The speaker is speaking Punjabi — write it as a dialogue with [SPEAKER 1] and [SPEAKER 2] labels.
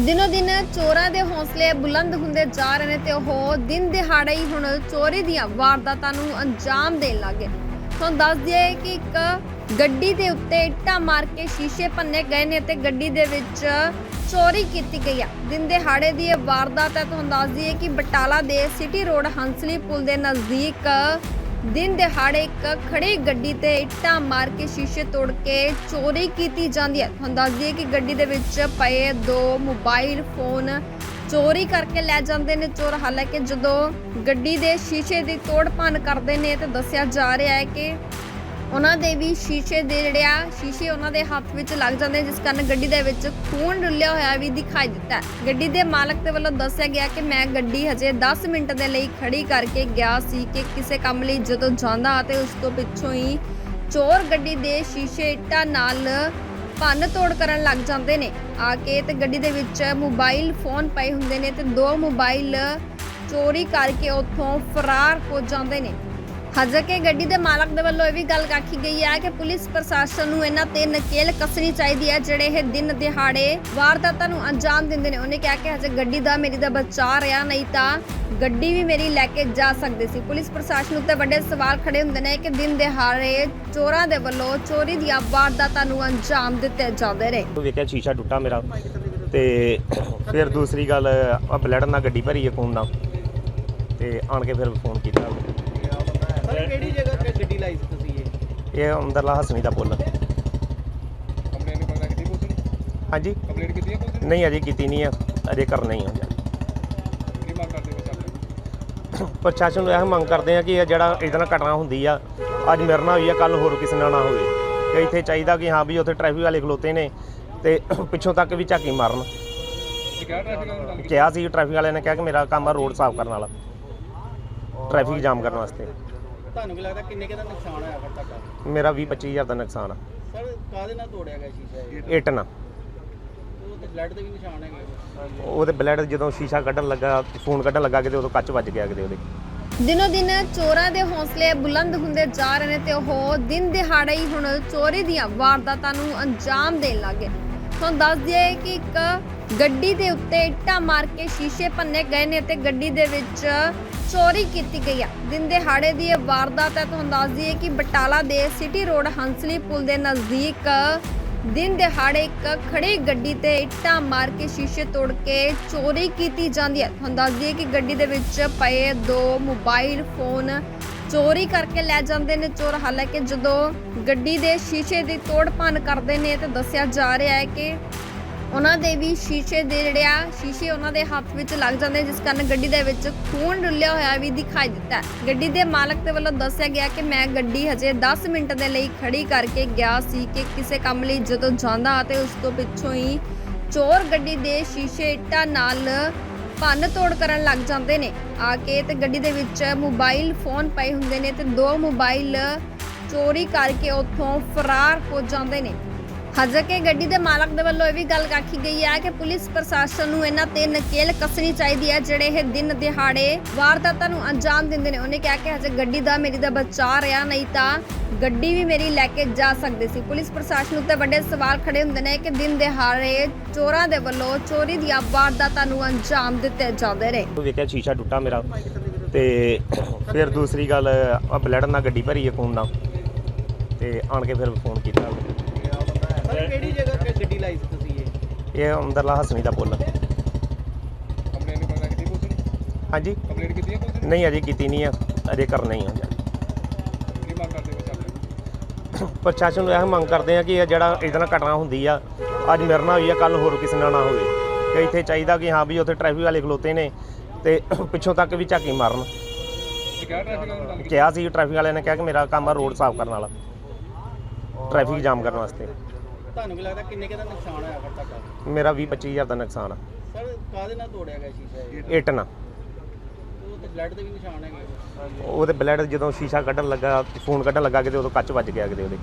[SPEAKER 1] ਦਿਨੋ ਦਿਨ ਚੋਰਾਂ ਦੇ ਹੌਸਲੇ ਬੁਲੰਦ ਹੁੰਦੇ ਜਾ ਰਹੇ ਨੇ ਤੇ ਉਹ ਦਿਨ ਦਿਹਾੜੇ ਹੀ ਹੁਣ ਚੋਰੀ ਦੀਆਂ ਵਾਰਦਾਤਾਂ ਨੂੰ ਅੰਜਾਮ ਦੇਣ ਲੱਗੇ ਤੁਹਾਨੂੰ ਦੱਸ ਦਈਏ ਕਿ ਇੱਕ ਗੱਡੀ ਦੇ ਉੱਤੇ ਇੱਟਾਂ ਮਾਰ ਕੇ ਸ਼ੀਸ਼ੇ ਭੰਨੇ ਗਏ ਨੇ ਤੇ ਗੱਡੀ ਦੇ ਵਿੱਚ ਚੋਰੀ ਕੀਤੀ ਗਈ ਆ। ਦਿਨ ਦਿਹਾੜੇ ਦੀ ਇਹ ਵਾਰਦਾਤ ਹੈ, ਤੁਹਾਨੂੰ ਦੱਸ ਦਈਏ ਕਿ ਬਟਾਲਾ ਦੇ ਸਿਟੀ ਰੋਡ ਹੰਸਲੀ ਪੁਲ ਦੇ ਨਜ਼ਦੀਕ ਦਿਨ ਦਿਹਾੜੇ ਇੱਕ ਖੜੀ ਗੱਡੀ ਤੇ ਇੱਟਾਂ ਮਾਰ ਕੇ ਸ਼ੀਸ਼ੇ ਤੋੜ ਕੇ ਚੋਰੀ ਕੀਤੀ ਜਾਂਦੀ ਹੈ। ਤੁਹਾਨੂੰ ਦੱਸ ਦਈਏ ਕਿ ਗੱਡੀ ਦੇ ਵਿੱਚ ਪਏ ਦੋ ਮੋਬਾਈਲ ਫੋਨ ਚੋਰੀ ਕਰਕੇ ਲੈ ਜਾਂਦੇ ਨੇ। ਚੋਰ ਹਾਲਾਂਕਿ ਜਦੋਂ ਗੱਡੀ ਦੇ ਸ਼ੀਸ਼ੇ ਦੀ ਤੋੜ ਭੰਨ ਕਰਦੇ ਨੇ ਤੇ ਦੱਸਿਆ ਜਾ ਰਿਹਾ ਹੈ ਕਿ ਉਹਨਾਂ ਦੇ ਵੀ ਸ਼ੀਸ਼ੇ ਦੇ ਜਿਹੜੇ ਆ, ਸ਼ੀਸ਼ੇ ਉਹਨਾਂ ਦੇ ਹੱਥ ਵਿੱਚ ਲੱਗ ਜਾਂਦੇ ਜਿਸ ਕਾਰਨ ਗੱਡੀ ਦੇ ਵਿੱਚ ਖੂਨ ਡੁੱਲਿਆ ਹੋਇਆ ਵੀ ਦਿਖਾਈ ਦਿੱਤਾ ਗੱਡੀ ਦੇ ਮਾਲਕ ਦੇ ਵੱਲੋਂ ਦੱਸਿਆ ਗਿਆ ਕਿ ਮੈਂ ਗੱਡੀ ਹਜੇ 10 ਮਿੰਟ ਦੇ ਲਈ ਖੜੀ ਕਰਕੇ ਗਿਆ ਸੀ ਕਿ ਕਿਸੇ ਕੰਮ ਲਈ ਜਦੋਂ ਜਾਂਦਾ ਤੇ ਉਸ ਤੋਂ ਪਿੱਛੋਂ ਹੀ ਚੋਰ ਗੱਡੀ ਦੇ ਸ਼ੀਸ਼ੇ ਇੱਟਾਂ ਨਾਲ ਭੰਨ ਤੋੜ ਕਰਨ ਲੱਗ ਜਾਂਦੇ ਨੇ। ਆ ਕੇ ਤੇ ਗੱਡੀ ਦੇ ਵਿੱਚ ਮੋਬਾਈਲ ਫੋਨ ਪਏ ਹੁੰਦੇ ਨੇ ਤੇ ਦੋ ਮੋਬਾਈਲ ਚੋਰੀ ਕਰਕੇ ਉੱਥੋਂ ਫਰਾਰ ਹੋ ਜਾਂਦੇ ਨੇ। ਹਾਲਾਂਕਿ ਗੱਡੀ ਦੇ ਮਾਲਕ ਦੇ ਵੱਲੋਂ ਇਹ ਵੀ ਗੱਲ ਆਖੀ ਗਈ ਹੈ ਕਿ ਪੁਲਿਸ ਪ੍ਰਸ਼ਾਸਨ ਨੂੰ ਇਹਨਾਂ ਤੇ ਨਕੇਲ ਕੱਸਣੀ ਚਾਹੀਦੀ ਹੈ, ਜਿਹੜੇ ਇਹ ਦਿਨ ਦਿਹਾੜੇ ਵਾਰਦਾਤਾਂ ਨੂੰ ਅੰਜਾਮ ਦਿੰਦੇ ਨੇ। ਉਹਨੇ ਕਿਹਾ ਕਿ ਹਜੇ ਗੱਡੀ ਦਾ ਮੇਰੀ ਦਾ ਬਚਾ ਰਿਹਾ, ਨਹੀਂ ਤਾਂ ਗੱਡੀ ਵੀ ਮੇਰੀ ਲੈ ਕੇ ਜਾ ਸਕਦੇ ਸੀ। ਪੁਲਿਸ ਪ੍ਰਸ਼ਾਸਨ ਉੱਤੇ ਵੱਡੇ ਸਵਾਲ ਖੜੇ ਹੁੰਦੇ ਨੇ ਕਿ ਦਿਨ ਦਿਹਾੜੇ ਚੋਰਾਂ ਦੇ ਵੱਲੋਂ ਚੋਰੀ ਦੀਆਂ ਵਾਰਦਾਤਾਂ ਨੂੰ ਅੰਜਾਮ ਦਿੱਤੇ ਜਾਂਦੇ ਨੇ।
[SPEAKER 2] ਵੇਖਿਆ ਸ਼ੀਸ਼ਾ ਟੁੱਟਾ ਮੇਰਾ ਤੇ ਫਿਰ ਦੂਸਰੀ ਗੱਲ ਆ ਬਲੱਡ ਨਾਲ ਗੱਡੀ ਭਰੀ ਹੈ ਖੂਨ ਨਾਲ। ਤੇ ਆਣ ਕੇ ਫਿਰ ਫੋਨ ਕੀਤਾ।
[SPEAKER 3] ਸਰ ਕਿਹੜੀ ਜਗ੍ਹਾ ਤੇ ਗੱਡੀ ਲਾਈ ਸੀ ਤੁਸੀਂ ਇਹ?
[SPEAKER 2] ਇਹ ਅੰਦਰਲਾ ਹਸਣੀ ਦਾ ਪੁੱਲ।
[SPEAKER 3] ਕੰਪਲੇਂਟ ਨਹੀਂ ਪਤਾ ਕਿਤੇ ਪੁੱਛ
[SPEAKER 2] ਹਾਂਜੀ।
[SPEAKER 3] ਕੰਪਲੇਂਟ ਕੀਤੀ ਹੈ ਪੁੱਛ
[SPEAKER 2] ਨਹੀਂ ਅਜੇ ਕੀਤੀ ਨਹੀਂ ਆ। ਅਜੇ ਕਰਨਾ ਹੀ ਆ।
[SPEAKER 3] ਕੀ ਮੰਗ ਕਰਦੇ ਹੋ ਚੱਲ
[SPEAKER 2] ਪ੍ਰਸ਼ਾਸਨ ਨੂੰ ਇਹ ਮੰਗ ਕਰਦੇ ਆ ਕਿ ਇਹ ਜਿਹੜਾ ਇਹਦੇ ਨਾਲ ਘਟਨਾ ਹੁੰਦੀ ਆ ਅੱਜ ਮੇਰੇ ਨਾਲ ਹੋਈ ਆ ਕੱਲ ਹੋਰ ਕਿਸੇ ਨਾਲ ਨਾ ਹੋਵੇ। ਕਿ ਇੱਥੇ ਚਾਹੀਦਾ ਕਿ ਹਾਂ ਵੀ ਉੱਥੇ ਟ੍ਰੈਫਿਕ ਵਾਲੇ ਖਲੋਤੇ ਨੇ ਤੇ ਪਿੱਛੋਂ ਤੱਕ ਵੀ ਝਾਕੀ ਮਾਰਨ।
[SPEAKER 3] ਟ੍ਰੈਫਿਕ
[SPEAKER 2] ਕਿਹਾ ਸੀ ਟ੍ਰੈਫਿਕ ਵਾਲਿਆਂ ਨੇ ਕਿਹਾ ਕਿ ਮੇਰਾ ਕੰਮ ਆ ਰੋਡ ਸਾਫ਼ ਕਰਨ ਵਾਲਾ। ਟ੍ਰੈਫਿਕ ਜਾਮ ਕਰਨ ਵਾਸਤੇ।
[SPEAKER 3] ਤੁਹਾਨੂੰ ਕੀ ਲੱਗਦਾ ਕਿੰਨੇ ਕੁ ਦਾ ਨੁਕਸਾਨ ਹੋਇਆ ਫਿਰ ਤੁਹਾਡਾ?
[SPEAKER 2] ਮੇਰਾ 20 25000 ਦਾ ਨੁਕਸਾਨ ਆ।
[SPEAKER 3] ਸਰ ਕਾਹਦੇ ਨਾਲ ਤੋੜਿਆ ਗਿਆ ਸ਼ੀਸ਼ਾ ਇਹ?
[SPEAKER 2] ਇੱਟ ਨਾਲ।
[SPEAKER 3] ਉਹ ਤੇ ਬਲੱਡ ਦੇ ਵੀ ਨਿਸ਼ਾਨ ਹੈਗੇ
[SPEAKER 2] ਉਹਦੇ ਬਲੱਡ ਜਦੋਂ ਸ਼ੀਸ਼ਾ ਕੱਢਣ ਲੱਗਾ ਫੋਨ ਕੱਢਣ ਲੱਗਾ ਕਿਤੇ ਉਦੋਂ ਕੱਚ ਵੱਜ ਗਿਆ ਕਿਤੇ ਉਹਦੇ।
[SPEAKER 1] ਦਿਨੋ ਦਿਨ ਚੋਰਾਂ ਦੇ ਹੌਸਲੇ ਬੁਲੰਦ ਹੁੰਦੇ ਜਾ ਰਹੇ ਨੇ ਤੇ ਉਹ ਦਿਨ ਦਿਹਾੜੇ ਹੀ ਹੁਣ ਚੋਰੀ ਦੀਆਂ ਵਾਰਦਾਤਾਂ ਨੂੰ ਅੰਜਾਮ ਦੇਣ ਲੱਗੇ। ਤੁਹਾਨੂੰ ਦੱਸ ਦਈਏ ਕਿ ਇੱਕ ਗੱਡੀ ਦੇ ਉੱਤੇ ਇੱਟਾਂ ਮਾਰ ਕੇ ਸ਼ੀਸ਼ੇ ਭੰਨੇ ਗਏ ਨੇ ਤੇ ਗੱਡੀ ਦੇ ਵਿੱਚ ਚੋਰੀ ਕੀਤੀ ਗਈ ਆ। ਦਿਨ ਦਿਹਾੜੇ ਦੀ ਇਹ ਵਾਰਦਾਤ ਹੈ, ਤੁਹਾਨੂੰ ਦੱਸ ਦਈਏ ਕਿ ਬਟਾਲਾ ਦੇ ਸਿਟੀ ਰੋਡ ਹੰਸਲੀ ਪੁਲ ਦੇ ਨਜ਼ਦੀਕ ਦਿਨ ਦਿਹਾੜੇ ਇੱਕ ਖੜੀ ਗੱਡੀ ਤੇ ਇੱਟਾਂ ਮਾਰ ਕੇ ਸ਼ੀਸ਼ੇ ਤੋੜ ਕੇ ਚੋਰੀ ਕੀਤੀ ਜਾਂਦੀ ਹੈ। ਤੁਹਾਨੂੰ ਦੱਸ ਦਈਏ ਕਿ ਗੱਡੀ ਦੇ ਵਿੱਚ ਪਏ ਦੋ ਮੋਬਾਈਲ ਫੋਨ ਚੋਰੀ ਕਰਕੇ ਲੈ ਜਾਂਦੇ ਨੇ। ਚੋਰ ਹਾਲਾਂਕਿ ਜਦੋਂ ਗੱਡੀ ਦੇ ਸ਼ੀਸ਼ੇ ਦੀ ਤੋੜ ਭੰਨ ਕਰਦੇ ਨੇ ਤੇ ਦੱਸਿਆ ਜਾ ਰਿਹਾ ਹੈ ਕਿ ਉਹਨਾਂ ਦੇ ਵੀ ਸ਼ੀਸ਼ੇ ਦੇ ਜਿਹੜੇ ਆ, ਸ਼ੀਸ਼ੇ ਉਹਨਾਂ ਦੇ ਹੱਥ ਵਿੱਚ ਲੱਗ ਜਾਂਦੇ ਜਿਸ ਕਾਰਨ ਗੱਡੀ ਦੇ ਵਿੱਚ ਖੂਨ ਡੁੱਲਿਆ ਹੋਇਆ ਵੀ ਦਿਖਾਈ ਦਿੱਤਾ ਗੱਡੀ ਦੇ ਮਾਲਕ ਦੇ ਵੱਲੋਂ ਦੱਸਿਆ ਗਿਆ ਕਿ ਮੈਂ ਗੱਡੀ ਹਜੇ 10 ਮਿੰਟ ਦੇ ਲਈ ਖੜੀ ਕਰਕੇ ਗਿਆ ਸੀ ਕਿ ਕਿਸੇ ਕੰਮ ਲਈ ਜਦੋਂ ਜਾਂਦਾ ਤੇ ਉਸ ਤੋਂ ਪਿੱਛੋਂ ਹੀ ਚੋਰ ਗੱਡੀ ਦੇ ਸ਼ੀਸ਼ੇ ਇੱਟਾਂ ਨਾਲ ਭੰਨ ਤੋੜ ਕਰਨ ਲੱਗ ਜਾਂਦੇ ਨੇ। ਆ ਕੇ ਤੇ ਗੱਡੀ ਦੇ ਵਿੱਚ ਮੋਬਾਈਲ ਫੋਨ ਪਏ ਹੁੰਦੇ ਨੇ ਤੇ ਦੋ ਮੋਬਾਈਲ ਚੋਰੀ ਕਰਕੇ ਉੱਥੋਂ ਫਰਾਰ ਹੋ ਜਾਂਦੇ ਨੇ। ਹਾਲਾਂਕਿ ਗੱਡੀ ਦੇ ਮਾਲਕ ਦੇ ਵੱਲੋਂ ਇਹ ਵੀ ਗੱਲ ਆਖੀ ਗਈ ਹੈ ਕਿ ਪੁਲਿਸ ਪ੍ਰਸ਼ਾਸਨ ਨੂੰ ਇਹਨਾਂ ਤੇ ਨਕੇਲ ਕੱਸਣੀ ਚਾਹੀਦੀ ਹੈ, ਜਿਹੜੇ ਇਹ ਦਿਨ ਦਿਹਾੜੇ ਵਾਰਦਾਤਾਂ ਨੂੰ ਅੰਜਾਮ ਦਿੰਦੇ ਨੇ। ਉਹਨੇ ਕਿਹਾ ਕਿ ਹਜੇ ਗੱਡੀ ਦਾ ਮੇਰੀ ਦਾ ਬਚਾ ਰਿਹਾ, ਨਹੀਂ ਤਾਂ ਗੱਡੀ ਵੀ ਮੇਰੀ ਲੈ ਕੇ ਜਾ ਸਕਦੇ ਸੀ। ਪੁਲਿਸ ਪ੍ਰਸ਼ਾਸਨ ਉੱਤੇ ਵੱਡੇ ਸਵਾਲ ਖੜੇ ਹੁੰਦੇ ਨੇ ਕਿ ਦਿਨ ਦਿਹਾੜੇ ਚੋਰਾਂ ਦੇ ਵੱਲੋਂ ਚੋਰੀ ਦੀਆਂ ਵਾਰਦਾਤਾਂ ਨੂੰ ਅੰਜਾਮ ਦਿੱਤੇ ਜਾਂਦੇ ਨੇ।
[SPEAKER 2] ਵੇਖਿਆ ਸ਼ੀਸ਼ਾ ਟੁੱਟਾ ਮੇਰਾ ਤੇ ਫਿਰ ਦੂਸਰੀ ਗੱਲ ਆ ਬਲੱਡ ਨਾਲ ਗੱਡੀ ਭਰੀ ਹੈ ਖੂਨ ਨਾਲ। ਤੇ ਆਣ ਕੇ ਫਿਰ ਫੋਨ ਕੀਤਾ।
[SPEAKER 3] ਸਰ ਕਿਹੜੀ ਜਗ੍ਹਾ ਤੇ ਗੱਡੀ ਲਾਈ ਸੀ ਤੁਸੀਂ ਇਹ?
[SPEAKER 2] ਇਹ ਅੰਦਰਲਾ ਹਸਣੀ ਦਾ ਪੁੱਲ।
[SPEAKER 3] ਕੰਪਲੇਂਟ ਨਹੀਂ ਪਤਾ
[SPEAKER 2] ਹਾਂਜੀ।
[SPEAKER 3] ਕੰਪਲੇਂਟ ਕੀਤੀ ਹੈ ਪੁੱਛ
[SPEAKER 2] ਨਹੀਂ ਅਜੇ ਕੀਤੀ ਨਹੀਂ ਆ। ਅਜੇ ਕਰਨਾ ਹੀ ਆ।
[SPEAKER 3] ਕੀ ਮੰਗ ਕਰਦੇ ਹੋ ਚੱਲ
[SPEAKER 2] ਪ੍ਰਸ਼ਾਸਨ ਨੂੰ ਇਹ ਮੰਗ ਕਰਦੇ ਆ ਕਿ ਇਹ ਜਿਹੜਾ ਇਹਦੇ ਨਾਲ ਘਟਨਾ ਹੁੰਦੀ ਆ ਅੱਜ ਮੇਰੇ ਨਾਲ ਹੋਈ ਆ ਕੱਲ ਹੋਰ ਕਿਸੇ ਨਾਲ ਨਾ ਹੋਵੇ। ਕਿ ਇੱਥੇ ਚਾਹੀਦਾ ਕਿ ਹਾਂ ਵੀ ਉੱਥੇ ਟ੍ਰੈਫਿਕ ਵਾਲੇ ਖਲੋਤੇ ਨੇ ਤੇ ਪਿੱਛੋਂ ਤੱਕ ਵੀ ਝਾਕੀ ਮਾਰਨ।
[SPEAKER 3] ਟ੍ਰੈਫਿਕ
[SPEAKER 2] ਕਿਹਾ ਸੀ ਟ੍ਰੈਫਿਕ ਵਾਲਿਆਂ ਨੇ ਕਿਹਾ ਕਿ ਮੇਰਾ ਕੰਮ ਆ ਰੋਡ ਸਾਫ਼ ਕਰਨ ਵਾਲਾ। ਟ੍ਰੈਫਿਕ ਜਾਮ ਕਰਨ ਵਾਸਤੇ।
[SPEAKER 3] ਤੁਹਾਨੂੰ ਕੀ ਲੱਗਦਾ ਕਿੰਨੇ ਕੁ ਦਾ ਨੁਕਸਾਨ ਹੋਇਆ ਫਿਰ ਤੁਹਾਡਾ?
[SPEAKER 2] ਮੇਰਾ 20 25000 ਦਾ ਨੁਕਸਾਨ ਆ।
[SPEAKER 3] ਸਰ ਕਾਹਦੇ ਨਾਲ ਤੋੜਿਆ ਗਿਆ ਸ਼ੀਸ਼ਾ ਇਹ?
[SPEAKER 2] ਇੱਟ ਨਾਲ।
[SPEAKER 3] ਉਹ ਤੇ ਬਲੱਡ ਦੇ ਵੀ ਨਿਸ਼ਾਨ ਹੈਗੇ
[SPEAKER 2] ਉਹਦੇ ਬਲੱਡ ਜਦੋਂ ਸ਼ੀਸ਼ਾ ਕੱਢਣ ਲੱਗਾ ਫੋਨ ਕੱਢਣ ਲੱਗਾ ਕਿਤੇ ਉਦੋਂ ਕੱਚ ਵੱਜ ਗਿਆ ਕਿਤੇ ਉਹਦੇ।